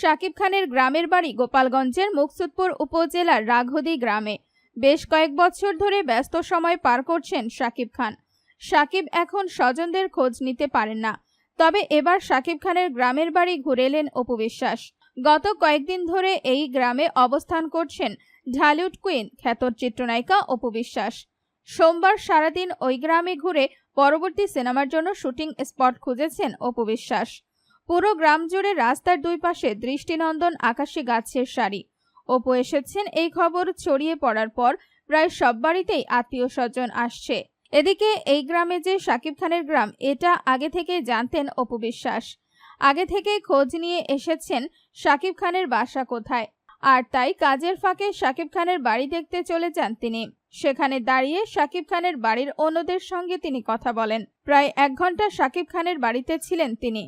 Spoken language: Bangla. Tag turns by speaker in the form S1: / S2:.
S1: শাকিব খানের গ্রামের বাড়ি গোপালগঞ্জের মুকসুদপুর উপজেলার রাঘদি গ্রামে। বেশ কয়েক বছর ধরে ব্যস্ত সময় পার করছেন শাকিব খান। শাকিব এখন স্বজনদের খোঁজ নিতে পারেন না। তবে এবার শাকিব খানের গ্রামের বাড়ি ঘুরে এলেন অপু বিশ্বাস। গত কয়েকদিন ধরে এই গ্রামে অবস্থান করছেন ঢালিউড কুইন খ্যাত চিত্রনায়িকা অপু বিশ্বাস। সোমবার সারাদিন ওই গ্রামে ঘুরে পরবর্তী সিনেমার জন্য শুটিং স্পট খুঁজেছেন অপু বিশ্বাস। পুরো গ্রাম জুড়ে রাস্তার দুই পাশে দৃষ্টিনন্দন আকাশী গাছের সারি। অপু এসেছেন এই খবর ছড়িয়ে পড়ার পর প্রায় সব বাড়িতেই আত্মীয় স্বজন আসছে। এদিকে এই গ্রামে যে শাকিব খানের গ্রাম, এটা আগে থেকে জানতেন অপু বিশ্বাস। আগে থেকে খোঁজ নিয়ে এসেছেন শাকিব খানের বাসা কোথায়। আর তাই কাজের ফাঁকে শাকিব খানের বাড়ি দেখতে চলে যান তিনি। সেখানে দাঁড়িয়ে শাকিব খানের বাড়ির অন্যদের সঙ্গে তিনি কথা বলেন। প্রায় এক ঘণ্টা শাকিব খানের বাড়িতে ছিলেন তিনি।